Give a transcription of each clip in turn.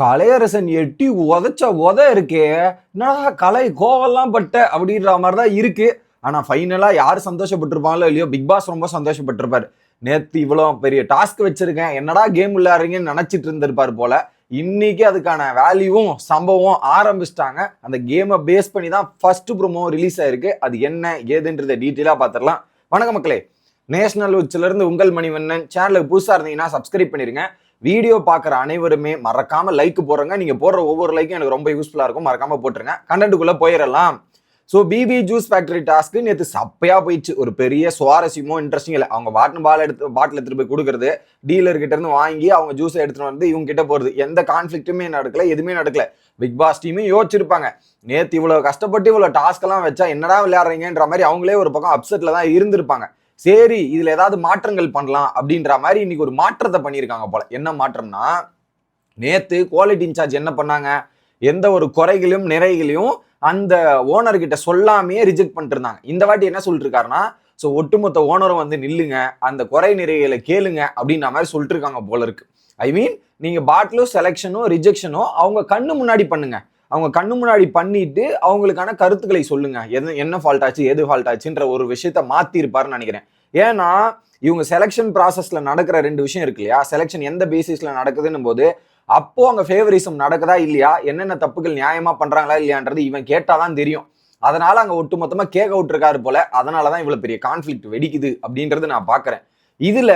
கலையரசன் எட்டி உதச்ச உத இருக்கே. என்னடா கலை கோவம்லாம் பட்ட அப்படின்ற மாதிரி தான் இருக்கு. ஆனா ஃபைனலா யார் சந்தோஷப்பட்டிருப்பாங்களோ இல்லையோ பிக் பாஸ் ரொம்ப சந்தோஷப்பட்டிருப்பார். நேத்து இவ்வளோ பெரிய டாஸ்க் வச்சிருக்கேன். என்னடா கேம் விளையாடுறீங்கன்னு நினைச்சிட்டு இருந்திருப்பார் போல. இன்னைக்கு அதுக்கான வேல்யூவும் சம்பவம் ஆரம்பிச்சிட்டாங்க. அந்த கேமை பேஸ் பண்ணி தான் ஃபர்ஸ்ட் ப்ரோமோ ரிலீஸ் ஆயிருக்கு. அது என்ன ஏதுன்றதை டீட்டெயிலாக பார்த்துடலாம் வணக்க மக்களே. நேஷனல் உச்சிலிருந்து உங்கள் மணிவண்ணன். சேனலுக்கு புதுசாக இருந்தீங்கன்னா சப்ஸ்கிரைப் பண்ணிருங்க. வீடியோ பார்க்குற அனைவருமே மறக்காம லைக் போடுறங்க. நீங்கள் போடுற ஒவ்வொரு லைக்கும் எனக்கு ரொம்ப யூஸ்ஃபுல்லாக இருக்கும். மறக்காம போட்டுருங்க. கண்டென்ட்டுக்குள்ளே போயிடலாம். So BB juice factory task நேற்று சப்பையாக போயிடுச்சு. ஒரு பெரிய சுவாரஸ்யமோ இன்ட்ரெஸ்டிங் இல்லை. அவங்க பாட்டில் பால் எடுத்து பாட்டில் எடுத்துட்டு போய் கொடுக்குறது டீலர்கிட்டேருந்து இருந்து வாங்கி அவங்க ஜூஸை எடுத்துகிட்டு வந்து இவங்க கிட்ட போகிறது எந்த கான்ஃப்ளிக்ட்டுமே நடக்கல எதுவுமே நடக்கல. பிக் பாஸ் டீமே யோசிச்சிருப்பாங்க. நேற்று இவ்வளோ கஷ்டப்பட்டு இவ்வளோ டாஸ்க்கெல்லாம் வச்சா என்னடா விளையாடுறீங்கன்ற மாதிரி அவங்களே ஒரு பக்கம் அப்செட்டில் தான் இருந்திருப்பாங்க. சரி இதுல ஏதாவது மாற்றங்கள் பண்ணலாம் அப்படின்ற மாதிரி இன்னைக்கு ஒரு மாற்றத்தை பண்ணியிருக்காங்க போல. என்ன மாற்றம்னா நேத்து குவாலிட்டி இன்சார்ஜ் என்ன பண்ணாங்க? எந்த ஒரு குறைகளையும் நிறைகளையும் அந்த ஓனர் கிட்ட சொல்லாமையே ரிஜெக்ட் பண்ணிருந்தாங்க இந்த வாட்டி என்ன சொல்லிட்டு இருக்காருன்னா ஸோ ஒட்டுமொத்த ஓனரும் வந்து நில்லுங்க அந்த குறை நிறைகளை கேளுங்க அப்படின்ற மாதிரி சொல்லிட்டு இருக்காங்க போல இருக்கு. ஐ மீன் நீங்க பாட்டிலும் செலெக்ஷனும் ரிஜெக்ஷனும் அவங்க கண்ணு முன்னாடி பண்ணுங்க. அவங்க கண்ணு முன்னாடி பண்ணிட்டு அவங்களுக்கான கருத்துக்களை சொல்லுங்க. எது என்ன ஃபால்ட் ஆச்சு எது ஃபால்ட் ஆச்சுன்ற ஒரு விஷயத்த மாத்தி இருப்பாருன்னு நினைக்கிறேன். ஏன்னா இவங்க செலெக்ஷன் ப்ராசஸ்ல நடக்கிற ரெண்டு விஷயம் இருக்கு இல்லையா? செலெக்ஷன் எந்த பேசிஸ்ல நடக்குதுன்னும் போது அப்போ அங்க ஃபேவரிசம் நடக்குதா இல்லையா? என்னென்ன தப்புகள் நியாயமா பண்றாங்களா இல்லையான்றது இவன் கேட்டாதான் தெரியும். அதனால அங்க ஒட்டுமொத்தமா கேக் அவுட் இருக்காரு போல அதனாலதான் இவ்வளவு பெரிய கான்ஃபிளிக்ட் வெடிக்குது அப்படின்றது நான் பாக்குறேன். இதுல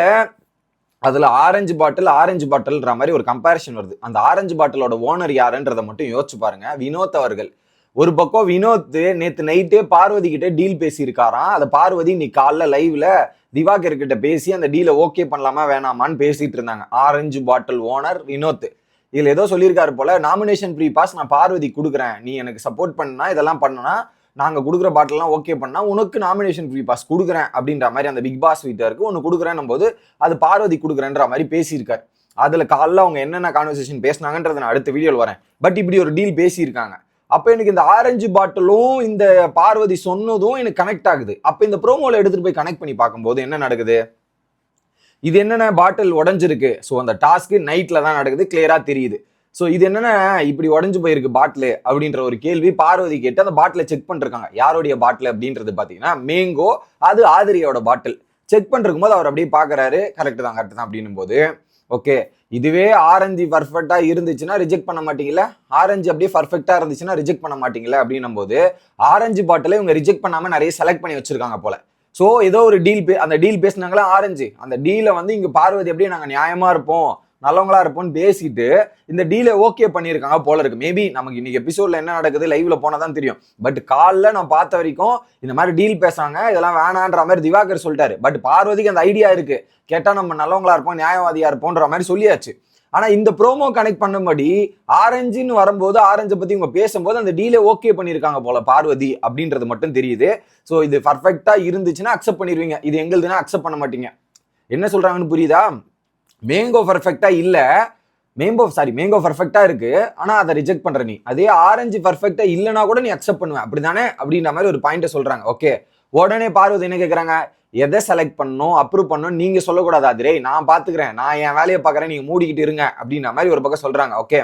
அதுல ஆரஞ்சு பாட்டில் ஆரஞ்சு பாட்டில்ன்ற மாதிரி ஒரு கம்பேரிஷன் வருது. அந்த ஆரஞ்சு பாட்டிலோட ஓனர் யாருன்றதை மட்டும் யோசிச்சு பாருங்க. வினோத் அவர்கள். ஒரு பக்கம் வினோத் நேற்று நைட்டே பார்வதி கிட்ட டீல் பேசியிருக்காராம். அதை பார்வதி இன்னைக்கு காலைல லைவ்ல திவாகர் கிட்ட பேசி அந்த டீலை ஓகே பண்ணலாமா வேணாமான்னு பேசிட்டு இருந்தாங்க. ஆரஞ்சு பாட்டில் ஓனர் வினோத் இதில் ஏதோ சொல்லியிருக்காரு போல நாமினேஷன் ஃப்ரீ பாஸ் நான் பார்வதி கொடுக்குறேன். நீ எனக்கு சப்போர்ட் பண்ணா இதெல்லாம் பண்ணனா நாங்கள் கொடுக்குற பாட்டிலாம் ஓகே பண்ணால் உனக்கு நாமினேஷன் ஃப்ரீ பாஸ் கொடுக்குறேன். அப்படின்ற மாதிரி அந்த பிக் பாஸ் வீட்டருக்கு ஒன்று கொடுக்குறேன் போது அது பார்வதி கொடுக்குறேன்ற மாதிரி பேசியிருக்காரு. அதில் காலைல அவங்க என்னென்ன கான்வர்சேஷன் பேசினாங்கன்றத நான் அடுத்த வீடியோவில் வரேன். பட் இப்படி ஒரு டீல் பேசியிருக்காங்க. அப்போ எனக்கு இந்த ஆரஞ்சு பாட்டிலும் இந்த பார்வதி சொன்னதும் எனக்கு கனெக்ட் ஆகுது. அப்போ இந்த ப்ரோமோல எடுத்துட்டு போய் கனெக்ட் பண்ணி பார்க்கும்போது என்ன நடக்குது? இது என்னென்ன பாட்டில் உடஞ்சிருக்கு? ஸோ அந்த டாஸ்க்கு நைட்டில் தான் நடக்குது கிளியராக தெரியுது. ஸோ இது என்னென்ன இப்படி உடஞ்சு போயிருக்கு பாட்டில் அப்படின்ற ஒரு கேள்வி பார்வதி கேட்டு அந்த பாட்டிலை செக் பண்ணிருக்காங்க. யாருடைய பாட்டில் அப்படின்றது பார்த்தீங்கன்னா மேங்கோ அது ஆதிரியோட பாட்டில் செக் பண்ணிருக்கும் போது அவர் அப்படியே பார்க்குறாரு. கரெக்ட் தான் கரெக்டு தான் அப்படின்னும் போது ஓகே இதுவே ஆரஞ்சு பர்ஃபெக்டாக இருந்துச்சுன்னா ரிஜெக்ட் பண்ண மாட்டீங்களா ஆரஞ்சு அப்படியே பர்ஃபெக்டாக இருந்துச்சுன்னா ரிஜெக்ட் பண்ண மாட்டீங்களா அப்படின்னும் போது ஆரஞ்சு பாட்டில இவங்க ரிஜெக்ட் பண்ணாமல் நிறைய செலக்ட் பண்ணி வச்சிருக்காங்க போல. ஸோ ஏதோ ஒரு டீல் பே அந்த டீல் பேசினாங்களா ஆரஞ்சு அந்த டீலை வந்து இங்கே பார்வதி அப்படியே நாங்கள் நியாயமாக இருப்போம். நல்லவங்களா இருப்போம்னு பேசிட்டு இந்த டீலை ஓகே பண்ணியிருக்காங்க போல இருக்கு. மேபி நமக்கு இன்னைக்கு எபிசோட்ல என்ன நடக்குது? லைவ்ல போனா தான் தெரியும். பட் காலில் நான் பார்த்த வரைக்கும் இந்த மாதிரி டீல் பேசாங்க இதெல்லாம் வேணான்ற மாதிரி திவாகர் சொல்லிட்டாரு. பட் பார்வதிக்கு அந்த ஐடியா இருக்கு. கேட்டா நம்ம நல்லவங்களா இருப்போம் நியாயவாதியா இருப்போன்ற மாதிரி சொல்லியாச்சு. ஆனா இந்த ப்ரோமோ கனெக்ட் பண்ணும்படி ஆரஞ்சுன்னு வரும்போது ஆரஞ்சை பத்தி இவங்க பேசும்போது அந்த டீலே ஓகே பண்ணியிருக்காங்க போல பார்வதி அப்படின்றது மட்டும் தெரியுது. ஸோ இது பர்ஃபெக்டா இருந்துச்சுன்னா அக்செப்ட் பண்ணிடுவீங்க இது எங்களுதுன்னா அக்செப்ட் பண்ண மாட்டீங்க. என்ன சொல்றாங்கன்னு புரியுதா? மேங்கோ பர்ஃபெக்டாக இல்லை. மேங்கோ சாரி மேங்கோ பர்ஃபெக்டாக இருக்குது ஆனால் அதை ரிஜெக்ட் பண்ணுற நீ. அதே ஆரஞ்சு பர்ஃபெக்டாக இல்லைனா கூட நீ அக்செப்ட் பண்ணுவேன் அப்படி தானே அப்படின்ற மாதிரி ஒரு பாயிண்ட்டை சொல்கிறாங்க ஓகே உடனே பார்வதி என்ன கேட்குறாங்க எதை செலக்ட் பண்ணணும் அப்ரூவ் பண்ணணும் நீங்கள் சொல்லக்கூடாது அதிரே நான் பார்த்துக்கிறேன் நான் என் வேலையை பார்க்குறேன் நீங்கள் மூடிக்கிட்டு இருங்க. அப்படின்ற மாதிரி ஒரு பக்கம் சொல்கிறாங்க ஓகே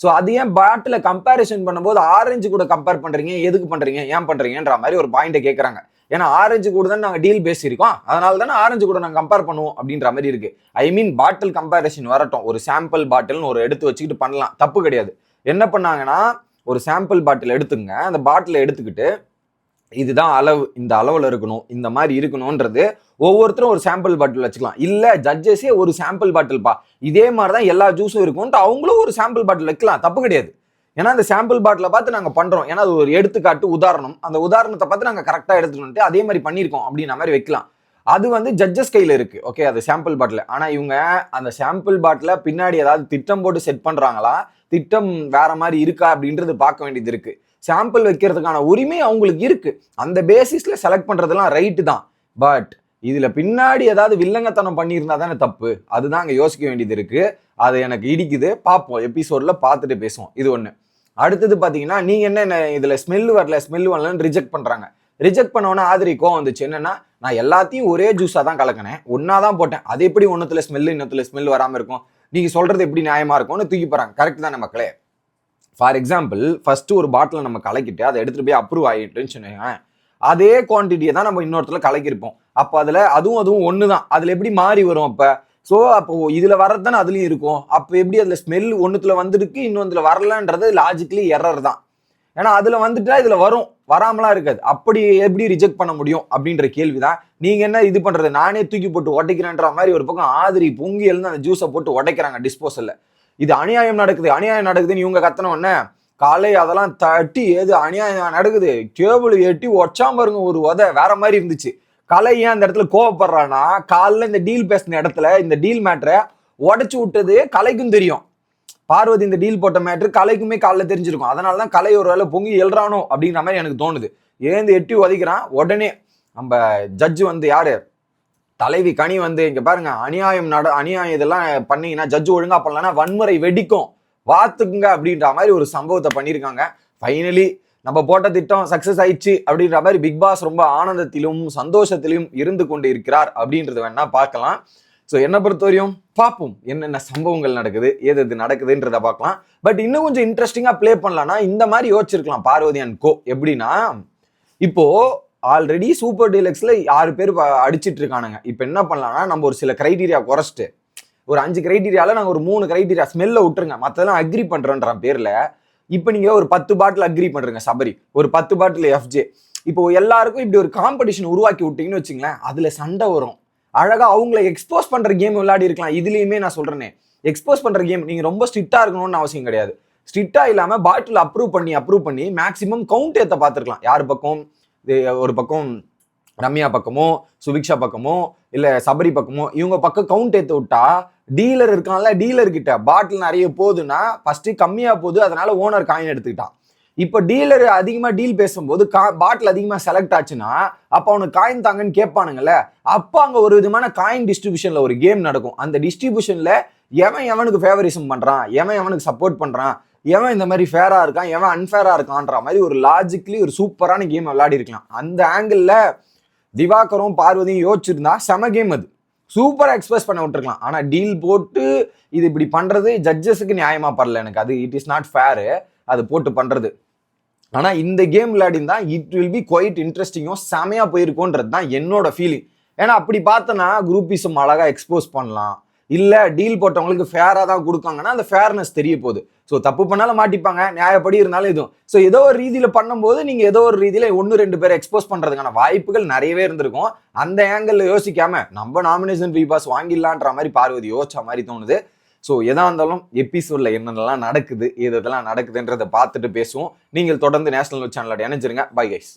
ஸோ அது ஏன் பாட்டில் கம்பேரிசன் பண்ணும்போது ஆரஞ்சு கூட கம்பேர் பண்ணுறீங்க எதுக்கு பண்ணுறீங்க ஏன் பண்ணுறீங்கன்ற மாதிரி ஒரு பாயிண்ட்டை கேட்குறாங்க ஏன்னா ஆரஞ்சு கூட தான் நாங்கள் டீல் பேசியிருக்கோம். அதனால தானே ஆரஞ்சு கூட நாங்கள் கம்பேர் பண்ணுவோம் அப்படின்ற மாதிரி இருக்கு. ஐ மீன் பாட்டில் கம்பேரிசன் வரட்டும். ஒரு சாம்பிள் பாட்டில்னு ஒரு எடுத்து வச்சுக்கிட்டு பண்ணலாம். தப்பு கிடையாது. என்ன பண்ணாங்கன்னா ஒரு சாம்பிள் பாட்டில் எடுத்துங்க. அந்த பாட்டிலை எடுத்துக்கிட்டு இதுதான் அளவு. இந்த அளவில் இருக்கணும். இந்த மாதிரி இருக்கணும்ன்றது ஒவ்வொருத்தரும் ஒரு சாம்பிள் பாட்டில் வச்சுக்கலாம். இல்லை ஜட்ஜஸே ஒரு சாம்பிள் பாட்டில் பா இதே மாதிரி தான் எல்லா ஜூஸும் இருக்கும்ட்டு அவங்களும் ஒரு சாம்பிள் பாட்டில் வைக்கலாம். தப்பு கிடையாது. ஏன்னா அந்த சாம்பிள் பாட்டில் பார்த்து நாங்கள் பண்ணுறோம் ஏன்னா அது ஒரு எடுத்துக்காட்டு உதாரணம். அந்த உதாரணத்தை பார்த்து நாங்கள் கரெக்டாக எடுத்துட்டு வந்துட்டு அதே மாதிரி பண்ணியிருக்கோம் அப்படின்ற மாதிரி வைக்கலாம். அது வந்து ஜட்ஜஸ் கையில் இருக்கு. ஓகே அது சாம்பிள் பாட்டில் ஆனால் இவங்க அந்த சாம்பிள் பாட்டில பின்னாடி ஏதாவது திட்டம் போட்டு செட் பண்ணுறாங்களா திட்டம் வேற மாதிரி இருக்கா அப்படின்றது பார்க்க வேண்டியது இருக்கு. சாம்பிள் வைக்கிறதுக்கான உரிமை அவங்களுக்கு இருக்கு. அந்த பேசிஸில் செலக்ட் பண்ணுறதுலாம் ரைட்டு தான். பட் இதில் பின்னாடி ஏதாவது வில்லங்கத்தனம் பண்ணியிருந்தா தானே தப்பு? அதுதான் அங்கே யோசிக்க வேண்டியது இருக்கு. அது எனக்கு இடிக்குது. பார்ப்போம். எபிசோடில் பார்த்துட்டு பேசுவோம். இது ஒன்று அடுத்தது பார்த்தீங்கன்னா நீங்க என்ன இதில் இதுல ஸ்மெல் வரல ஸ்மெல் வரலன்னு ரிஜெக்ட் பண்றாங்க. ரிஜெக்ட் பண்ணவொன்னே ஆதிரி கோவம் வந்துச்சு. என்னன்னா நான் எல்லாத்தையும் ஒரே ஜூஸாக தான் கலக்கினேன். ஒன்னா தான் போட்டேன். அது எப்படி ஒன்றத்தில் ஸ்மெல் இன்னத்துல ஸ்மெல் வராமல் இருக்கும்? நீங்க சொல்றது எப்படி நியாயமா இருக்கும்னு தூக்கி போறாங்க. கரெக்ட் தானே மக்களே? ஃபார் எக்ஸாம்பிள் ஃபர்ஸ்ட் ஒரு பாட்டில் நம்ம கலக்கிட்டு அதை எடுத்துட்டு போய் அப்ரூவ் ஆகிட்டுன்னு சொன்னீங்க அதே குவான்டிட்டியை தான் நம்ம இன்னொருத்துல கலக்கிருப்போம் அப்போ அதில் அதுவும் அதுவும் ஒன்று தான் அதில் எப்படி மாறி வரும் அப்போ? ஸோ அப்போ இதில் வர்றது தானே அதுலேயும் இருக்கும். அப்போ எப்படி அதில் ஸ்மெல் ஒன்றுத்துல வந்துருக்கு இன்னொன்றில் வரலன்றது லாஜிக்கலி எரர் தான். ஏன்னா அதில் வந்துட்டா இதில் வரும். வராமலாம் இருக்காது. அப்படி எப்படி ரிஜெக்ட் பண்ண முடியும் அப்படின்ற கேள்வி தான் நீங்கள் என்ன இது பண்ணுறது நானே தூக்கி போட்டு உடைக்கிறேன்ற மாதிரி ஒரு பக்கம் ஆதிரி பொங்கி எழுந்து அந்த ஜூஸை போட்டு உடைக்கிறாங்க டிஸ்போசலில் இது அநியாயம் நடக்குது. அநியாயம் நடக்குதுன்னு இவங்க கத்தன காலை அதெல்லாம் தட்டி ஏது அநியாயம் நடக்குது? கேபிள் எட்டி ஒச்சாம பாருங்க ஒரு உதை. வேற மாதிரி இருந்துச்சு. கலை ஏன் அந்த இடத்துல கோவப்படுறான்னா காலைல இந்த டீல் பேசின இடத்துல இந்த டீல் மேட்ரை உடைச்சு விட்டது கலைக்கும் தெரியும். பார்வதி இந்த டீல் போட்ட மேட்ரு கலைக்குமே காலைல தெரிஞ்சிருக்கும். அதனால தான் கலை ஒரு வேலை பொங்கி எழுறானோ அப்படிங்கிற மாதிரி எனக்கு தோணுது. ஏந்து எட்டி உதைக்கிறான் உடனே நம்ம ஜட்ஜு வந்து யாரு? தலைவி கனி வந்து இங்க பாருங்க அநியாயம் நட அநியாயம் இதெல்லாம் பண்ணீங்கன்னா ஜட்ஜு ஒழுங்கா பண்ணலன்னா வன்முறை வெடிக்கும். வாத்துக்குங்க அப்படின்ற மாதிரி ஒரு சம்பவத்தை பண்ணியிருக்காங்க. ஃபைனலி நம்ம போட்ட திட்டம் சக்சஸ் ஆயிடுச்சு அப்படின்ற மாதிரி பிக் பாஸ் ரொம்ப ஆனந்தத்திலும் சந்தோஷத்திலும் இருந்து கொண்டு இருக்கிறார் அப்படின்றது வேணா பார்க்கலாம். ஸோ என்னை பொறுத்தவரையும் பார்ப்போம் என்னென்ன சம்பவங்கள் நடக்குது ஏது எது நடக்குதுன்றத பார்க்கலாம். பட் இன்னும் கொஞ்சம் இன்ட்ரெஸ்டிங்காக ப்ளே பண்ணலாம்னா இந்த மாதிரி யோசிச்சிருக்கலாம் பார்வதி அண்ட் கோ. எப்படின்னா இப்போ ஆல்ரெடி சூப்பர் டீலக்ஸில் ஆறு பேர் அடிச்சிட்டு இருக்கானுங்க. இப்போ என்ன பண்ணலாம்னா நம்ம ஒரு சில க்ரைட்டீரியா குறைச்சிட்டு ஒரு அஞ்சு கிரைட்டீரியால நாங்கள் ஒரு மூணு கிரைட்டீரியா ஸ்மெல்ல விட்டுருங்க. மற்றதெல்லாம் அக்ரி பண்ணுறோன்ற பேரில் இப்போ நீங்க ஒரு பத்து பாட்டில் அக்ரி பண்றீங்க சபரி. ஒரு பத்து பாட்டில் எஃப்ஜே இப்போ எல்லாருக்கும் இப்படி ஒரு காம்படிஷன் உருவாக்கி விட்டீங்கன்னு வச்சுங்களேன் அதுல சண்டை வரும். அழகா அவங்கள எக்ஸ்போஸ் பண்ற கேம் விளையாடி இருக்கலாம். இதுலயுமே நான் சொல்றேனே. எக்ஸ்போஸ் பண்ற கேம் நீங்க ரொம்ப ஸ்ட்ரிக்டா இருக்கணும்னு அவசியம் கிடையாது. ஸ்ட்ரிக்டா இல்லாம பாட்டில் அப்ரூவ் பண்ணி அப்ரூவ் பண்ணி மேக்ஸிமம் கவுண்ட் ஏற்ற பார்த்துருக்கலாம். யார் பக்கம்? இது ஒரு பக்கம் ரம்யா பக்கமோ சுபிக்ஷா பக்கமோ இல்லை சபரி பக்கமோ இவங்க பக்கம் கவுண்ட் ஏற்று விட்டா டீலர் இருக்கான்ல டீலர் கிட்ட பாட்டில் நிறைய போகுதுன்னா ஃபர்ஸ்ட் கம்மியாக போகுது அதனால ஓனர் காயின் எடுத்துக்கிட்டான். இப்போ டீலர் அதிகமாக டீல் பேசும்போது கா பாட்டில் அதிகமாக செலக்ட் ஆச்சுன்னா அப்போ அவனுக்கு காயின் தாங்கன்னு கேட்பானுங்கல்ல அப்போ அங்கே ஒரு விதமான காயின் டிஸ்ட்ரிபியூஷனில் ஒரு கேம் நடக்கும். அந்த டிஸ்ட்ரிபியூஷனில் எவன் எவனுக்கு ஃபேவரிசம் பண்ணுறான் எவன் எவனுக்கு சப்போர்ட் பண்ணுறான் எவன் இந்த மாதிரி ஃபேராக இருக்கான் எவன் அன்ஃபேராக இருக்கான்ற மாதிரி ஒரு லாஜிக்கலி ஒரு சூப்பரான கேம் விளையாடி இருக்கலாம் அந்த ஆங்கிளில் திவாகரும் பார்வதியும் யோசிச்சிருந்தா செம கேம் அது. சூப்பராக எக்ஸ்பிரஸ் பண்ண விட்டுருக்கலாம். ஆனால் டீல் போட்டு இது இப்படி பண்ணுறது ஜட்ஜஸுக்கு நியாயமாக படல எனக்கு. அது இட் இஸ் நாட் ஃபேரு அது போட்டு பண்ணுறது ஆனால் இந்த கேம் விளையாடிந்தா இட் வில் பி குவைட் இன்ட்ரெஸ்டிங்கும் செமையாக போயிருக்கோன்றது தான் என்னோட ஃபீலிங் ஏன்னா அப்படி பார்த்தோன்னா குரூப்பிசம் அழகாக எக்ஸ்போஸ் பண்ணலாம். இல்லை டீல் போட்டவங்களுக்கு ஃபேராக தான் கொடுக்காங்கன்னா அந்த ஃபேர்னஸ் தெரிய போகுது. ஸோ தப்பு பண்ணாலும் மாட்டிப்பாங்க. நியாயப்படி இருந்தாலும் இதுவும். ஸோ ஏதோ ஒரு ரீதியில் பண்ணும்போது நீங்கள் ஏதோ ஒரு ரீதியில் ஒன்று ரெண்டு பேரை எக்ஸ்போஸ் பண்ணுறதுக்கான வாய்ப்புகள் நிறையவே இருந்திருக்கும். அந்த ஏங்கிளில் யோசிக்காம நம்ம நாமினேஷன் ரீபாஸ் வாங்கிடலான்ற மாதிரி பார்வதி யோசிச்ச மாதிரி தோணுது. ஸோ எதாக இருந்தாலும் எபிசோடில் என்னென்னலாம் நடக்குது எது இதெல்லாம் நடக்குதுன்றதை பார்த்துட்டு பேசுவோம். நீங்கள் தொடர்ந்து நேஷனல் சேனலோட இணைஞ்சிருங்க. Bye guys